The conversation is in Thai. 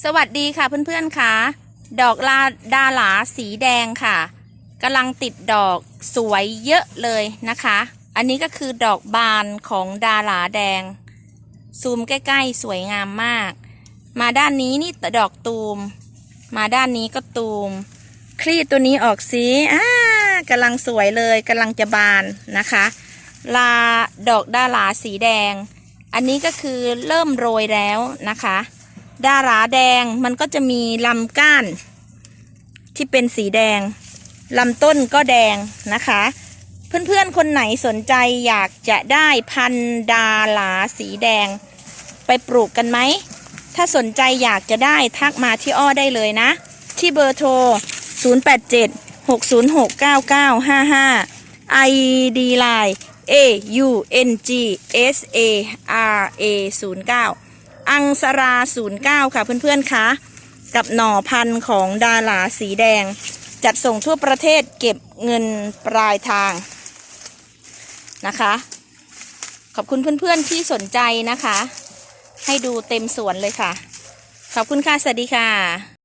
สวัสดีค่ะเพื่อนๆค่ะ ดอกลาดาหลาสีแดงค่ะกำลังติดดอกสวยเยอะเลยนะคะ อันนี้ก็คือดอกบานของดาหลาแดง ซูมใกล้ๆ สวยงามมาก มาด้านนี้นี่ดอกตูม มาด้านนี้ก็ตูม คลี่ตัวนี้ออกสีอ่ากำลังสวยเลยกำลังจะบานนะคะ ลาดอกดาหลาสีแดง อันนี้ก็คือเริ่มโรยแล้วนะคะ ดาราแดงมันก็จะมีลำก้าน ที่เป็นสีแดงลำต้นก็แดงนะคะ เพื่อนๆคนไหนสนใจอยากจะได้พันดาหลาสีแดง ไปปลูกกันไหม ถ้าสนใจอยากจะได้ทักมาที่อ้อได้เลยนะ ที่เบอร์โทร 087 606 9955 ID Line A U N G S A R A 09 อังสรา09ค่ะเพื่อนๆคะกับหน่อพันธุ์ของดาหลาสีแดง จัดส่งทั่วประเทศเก็บเงินปลายทางนะคะ ขอบคุณเพื่อนๆที่สนใจนะคะ ให้ดูเต็มสวนเลยค่ะ ขอบคุณค่ะ สวัสดีค่ะ